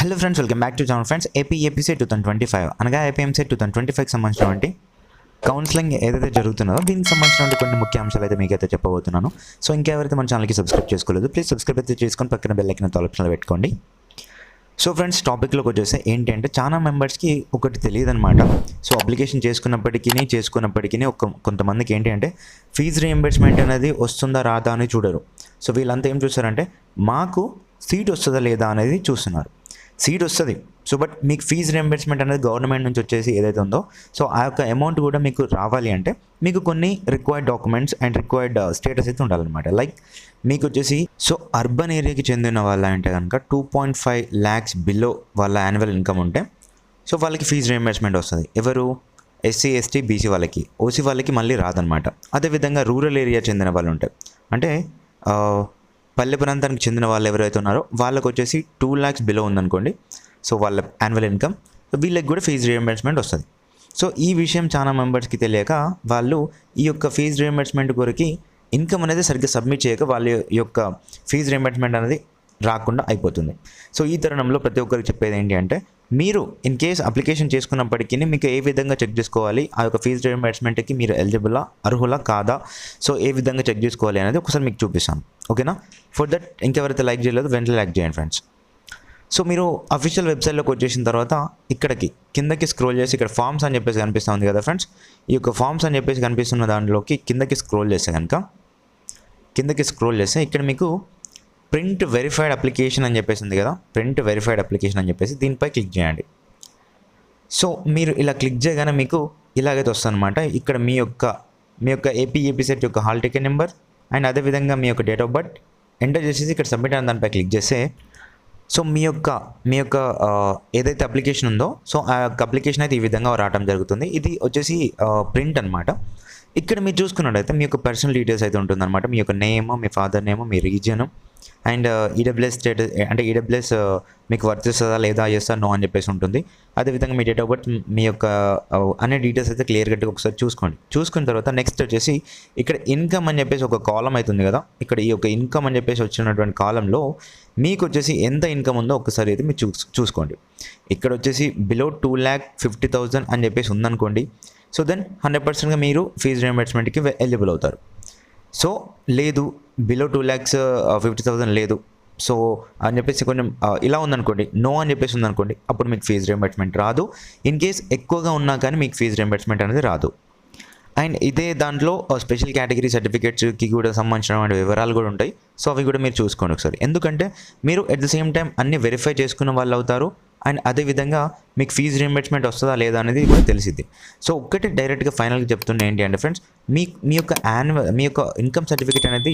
Hello friends welcome back to channel friends AP APC two thousand twenty five అనగా APMC two thousand twenty ఫైవ్కి సంబంధించినటువంటి counselling ఏదైతే జరుగుతున్నదో దీనికి సంబంధించిన కొన్ని ముఖ్య అంశాలు అయితే మీకైతే చెప్పబోతున్నాను. సో ఇంకెవరైతే మన ఛానల్కి సబ్స్క్రైబ్ చేసుకోలేదు ప్లీజ్ సబ్స్క్రైబ్ అయితే చేసుకొని పక్కన బెల్ ఐకన్ ఆప్షన్లో పెట్టుకోండి. సో ఫ్రెండ్స్ టాపిక్లోకి వచ్చేస్తే ఏంటి అంటే చాలా మెంబర్స్కి ఒకటి తెలియదు అనమాట సో అప్లికేషన్ చేసుకున్నప్పటికీ చేసుకున్నప్పటికీ ఒక కొంతమందికి ఏంటి అంటే ఫీజు రీఎంబర్స్మెంట్ అనేది వస్తుందా రాదా అని చూడరు. సో వీళ్ళంతా ఏం చూస్తారంటే మాకు సీట్ వస్తుందా లేదా అనేది చూస్తున్నారు. సీట్ వస్తుంది. సో బట్ మీకు ఫీజు రియంబర్స్మెంట్ అనేది గవర్నమెంట్ నుంచి వచ్చేసి ఏదైతే ఉందో సో ఆ యొక్క అమౌంట్ కూడా మీకు రావాలి అంటే మీకు కొన్ని required documents and required status అయితే ఉండాలన్నమాట. లైక్ మీకు వచ్చేసి సో అర్బన్ ఏరియాకి చెందిన వాళ్ళ అంటే కనుక two point five lakhs below వాళ్ళ యాన్యువల్ ఇన్కమ్ ఉంటే సో వాళ్ళకి ఫీజు రియంబర్స్మెంట్ వస్తుంది. ఎవరు? ఎస్సీ ఎస్టీ బీసీ వాళ్ళకి. ఓసీ వాళ్ళకి మళ్ళీ రాదనమాట అదేవిధంగా రూరల్ ఏరియా చెందిన వాళ్ళు ఉంటాయి అంటే uh, పల్లె ప్రాంతానికి చెందిన వాళ్ళు ఎవరైతే ఉన్నారో వాళ్ళకు వచ్చేసి టూ ల్యాక్స్ బిలో ఉందనుకోండి. సో వాళ్ళ యాన్యువల్ ఇన్కమ్ వీళ్ళకి కూడా ఫీజు రియంబర్స్మెంట్ వస్తుంది. సో ఈ విషయం చాలా మెంబర్స్కి తెలియక వాళ్ళు ఈ యొక్క ఫీజు రియంబర్స్మెంట్ కొరకు ఇన్కమ్ అనేది సరిగ్గా సబ్మిట్ చేయక వాళ్ళ యొక్క ఫీజు రియంబర్స్మెంట్ అనేది రాకుండా అయిపోతుంది. సో ఈ తరుణంలో ప్రతి ఒక్కరికి చెప్పేది ఏంటి అంటే మీరు ఇన్ కేస్ అప్లికేషన్ చేసుకున్నప్పటికీ మీకు ఏ విధంగా చెక్ చేసుకోవాలి ఆ యొక్క ఫీజు రియంబర్స్మెంట్కి మీరు ఎలిజిబులా అర్హులా కాదా? సో ఏ విధంగా చెక్ చేసుకోవాలి అనేది ఒకసారి మీకు చూపిస్తాను. ఓకేనా ఫర్ దట్ ఇంకెవరైతే లైక్ చేయలేదు వెంటనే లైక్ చేయండి ఫ్రెండ్స్ సో మీరు అఫీషియల్ వెబ్సైట్లోకి వచ్చేసిన తర్వాత ఇక్కడికి కిందకి స్క్రోల్ చేసి ఇక్కడ ఫామ్స్ అని చెప్పేసి కనిపిస్తూ ఉంది కదా ఫ్రెండ్స్ ఈ యొక్క ఫామ్స్ అని చెప్పేసి కనిపిస్తున్న దాంట్లోకి కిందకి స్క్రోల్ చేస్తే కనుక కిందకి స్క్రోల్ చేస్తే ఇక్కడ మీకు ప్రింట్ వెరిఫైడ్ అప్లికేషన్ అని చెప్పేసి ఉంది కదా ప్రింట్ వెరిఫైడ్ అప్లికేషన్ అని చెప్పేసి దీనిపై క్లిక్ చేయండి. సో మీరు ఇలా క్లిక్ చేయగానే మీకు ఇలాగైతే వస్తుందన్నమాట. ఇక్కడ మీ యొక్క మీ యొక్క ఏపీ సెట్ యొక్క హాల్ టికెట్ నెంబర్ అండ్ అదేవిధంగా మీ యొక్క డేట్ ఆఫ్ బర్త్. ఎంటర్ చేసేసి ఇక్కడ సబ్మిట్ అయిన దానిపై క్లిక్ చేస్తే సో మీ యొక్క మీ యొక్క ఏదైతే అప్లికేషన్ ఉందో సో ఆ యొక్క అప్లికేషన్ అయితే ఈ విధంగా రావడం జరుగుతుంది. ఇది వచ్చేసి ప్రింట్ అనమాట ఇక్కడ మీరు చూసుకున్నట్టయితే మీ యొక్క పర్సనల్ డీటెయిల్స్ అయితే ఉంటుందన్నమాట. మీ యొక్క నేమ్ మీ father name me region and uh, EWS status eh, అంటే ఈడబ్ల్యూఎస్ uh, మీకు వర్తిస్తుందా లేదా చేస్తా నో అని చెప్పేసి ఉంటుంది. అదేవిధంగా మీ డేట్ ఆఫ్ బర్త్ మీ యొక్క uh, అన్ని డీటెయిల్స్ అయితే క్లియర్ కట్గా ఒకసారి చూసుకోండి. చూసుకున్న తర్వాత నెక్స్ట్ వచ్చేసి ఇక్కడ ఇన్కమ్ అని చెప్పేసి ఒక కాలం అవుతుంది కదా. ఇక్కడ ఈ యొక్క ఇన్కమ్ అని చెప్పేసి వచ్చినటువంటి కాలంలో మీకు వచ్చేసి ఎంత ఇన్కమ్ ఉందో ఒకసారి అయితే మీరు చూస్ చూసుకోండి. ఇక్కడ వచ్చేసి below two lakh fifty thousand అని చెప్పేసి ఉందనుకోండి. సో దెన్ హండ్రెడ్ పర్సెంట్గా మీరు ఫీజు రియంబర్స్మెంట్కి ఎలిజిబుల్ అవుతారు. సో లేదు below two lakhs fifty thousand లేదు. సో అని చెప్పేసి కొంచెం ఇలా ఉందనుకోండి నో అని చెప్పేసి ఉందనుకోండి అప్పుడు మీకు ఫీజు రియంబర్స్మెంట్ రాదు. ఇన్ కేస్ ఎక్కువగా ఉన్నా కానీ మీకు ఫీజు రియంబర్స్మెంట్ అనేది రాదు. అండ్ ఇదే దాంట్లో స్పెషల్ కేటగిరీ సర్టిఫికేట్స్కి కూడా సంబంధించిన వివరాలు కూడా ఉంటాయి. సో అవి కూడా మీరు చూసుకోండి ఒకసారి. ఎందుకంటే మీరు ఎట్ ద సేమ్ టైం అన్ని వెరిఫై చేసుకున్న వాళ్ళు అవుతారు. అండ్ అదేవిధంగా మీకు ఫీజు రీఎంబర్స్మెంట్ వస్తుందా లేదా అనేది కూడా తెలిసింది సో ఒక్కటే డైరెక్ట్గా ఫైనల్గా చెప్తున్నా ఏంటి అంటే ఫ్రెండ్స్ మీ మీ యొక్క యాన్యువల్ మీ యొక్క ఇన్కమ్ సర్టిఫికేట్ అనేది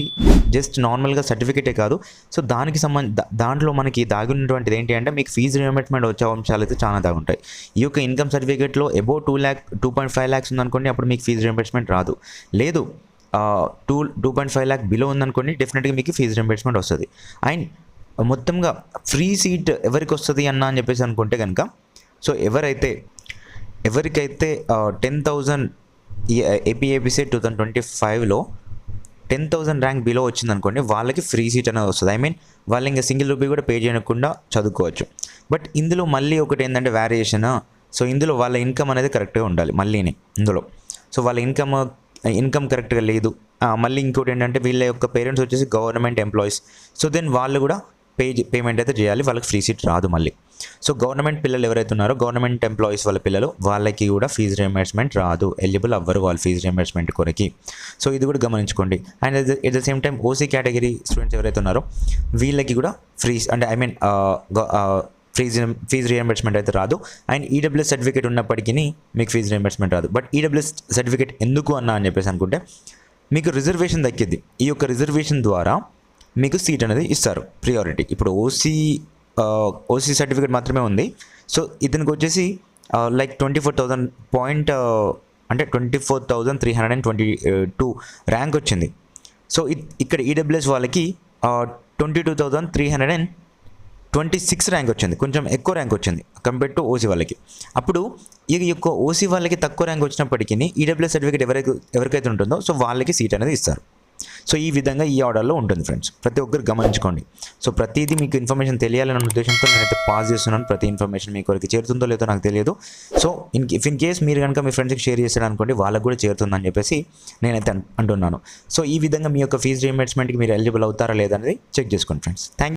జస్ట్ నార్మల్గా సర్టిఫికేటే కాదు. సో దానికి సంబంధ దాంట్లో మనకి దాగి ఉన్నటువంటిది ఏంటి అంటే మీకు ఫీజు రీఎంబర్స్మెంట్ వచ్చే అంశాలు అయితే చాలా దాగుంటాయి. ఈ యొక్క ఇన్కమ్ సర్టిఫికేట్లో above two lakh two point five lakhs ఉందనుకోండి అప్పుడు మీకు ఫీజు రీఎంబర్స్మెంట్ రాదు. లేదు two two point five lakh below ఉందనుకోండి డెఫినెట్గా మీకు ఫీజు రీఎంబర్స్మెంట్ వస్తుంది. అండ్ మొత్తంగా ఫ్రీ సీట్ ఎవరికి వస్తుంది అన్న అని చెప్పేసి అనుకుంటే కనుక సో ఎవరైతే ఎవరికైతే ten thousand AP APC two thousand twenty ఫైవ్లో టెన్ థౌసండ్ ర్యాంక్ బిలో వచ్చింది అనుకోండి వాళ్ళకి ఫ్రీ సీట్ అనేది వస్తుంది. ఐ మీన్ వాళ్ళు ఇంకా సింగిల్ రూపీ కూడా పే చేయకుండా చదువుకోవచ్చు. బట్ ఇందులో మళ్ళీ ఒకటి ఏంటంటే వేరియేషన్ సో ఇందులో వాళ్ళ ఇన్కమ్ అనేది కరెక్ట్గా ఉండాలి మళ్ళీని ఇందులో. సో వాళ్ళ ఇన్కమ్ ఇన్కమ్ కరెక్ట్గా లేదు. మళ్ళీ ఇంకోటి ఏంటంటే వీళ్ళ యొక్క పేరెంట్స్ వచ్చేసి గవర్నమెంట్ ఎంప్లాయీస్ సో దెన్ వాళ్ళు కూడా పే పేమెంట్ అయితే చేయాలి. వాళ్ళకి ఫ్రీ సీట్ రాదు మళ్ళీ. సో గవర్నమెంట్ పిల్లలు ఎవరైతే ఉన్నారో గవర్నమెంట్ ఎంప్లాయీస్ వాళ్ళ పిల్లలు వాళ్ళకి కూడా ఫీజు రియంబర్స్మెంట్ రాదు. ఎలిజిబుల్ అవ్వరు వాళ్ళు ఫీజు రియంబర్స్మెంట్ కొరకి. సో ఇది కూడా గమనించుకోండి. And at the same time OC category students ఎవరైతే ఉన్నారో వీళ్ళకి కూడా ఫ్రీ అంటే I mean fees fees reimbursement అయితే రాదు. అండ్ ఈడబ్ల్యూఎస్ సర్టిఫికేట్ ఉన్నప్పటికీ మీకు ఫీజు రియంబర్స్మెంట్ రాదు. బట్ ఈడబ్ల్యూఎస్ సర్టిఫికేట్ ఎందుకు అన్నా అని చెప్పేసి అనుకుంటే మీకు రిజర్వేషన్ దక్కింది ఈ యొక్క రిజర్వేషన్ ద్వారా మీకు సీట్ అనేది ఇస్తారు ప్రియారిటీ ఇప్పుడు ఓసీ ఓసీ సర్టిఫికేట్ మాత్రమే ఉంది. సో ఇతనికి వచ్చేసి like twenty four thousand point అంటే twenty four thousand three hundred and twenty two rank వచ్చింది సో ఇక్కడ ఈడబ్ల్యూఎస్ వాళ్ళకి twenty two thousand three hundred and twenty six rank వచ్చింది. కొంచెం ఎక్కువ ర్యాంక్ వచ్చింది కంపేర్ టు ఓసీ వాళ్ళకి. అప్పుడు ఈ యొక్క ఓసీ వాళ్ళకి తక్కువ ర్యాంక్ వచ్చినప్పటికీ ఈడబ్ల్యూఎస్ సర్టిఫికేట్ ఎవరికి ఎవరికైతే ఉంటుందో సో వాళ్ళకి సీట్ అనేది ఇస్తారు. సో ఈ విధంగా ఈ ఆర్డర్లో ఉంటుంది ఫ్రెండ్స్. ప్రతి ఒక్కరు గమనించుకోండి. సో ప్రతిదీ మీకు ఇన్ఫర్మేషన్ తెలియాలనే ఉద్దేశంతో నేనైతే పాస్ చేస్తున్నాను. ప్రతి ఇన్ఫర్మేషన్ మీకు వరకు చేరుతుందో లేదో నాకు తెలియదు. So in if in case మీరు కనుక మీ ఫ్రెండ్స్కి షేర్ చేశారు అనుకోండి వాళ్ళకు కూడా చేరుతుందని చెప్పేసి నేనైతే అంటున్నాను. సో ఈ విధంగా మీ యొక్క ఫీజు రీఎంబర్స్మెంట్కి మీరు ఎలిజిబుల్ అవుతారా లేదనేది చెక్ చేసుకోండి ఫ్రెండ్స్. థ్యాంక్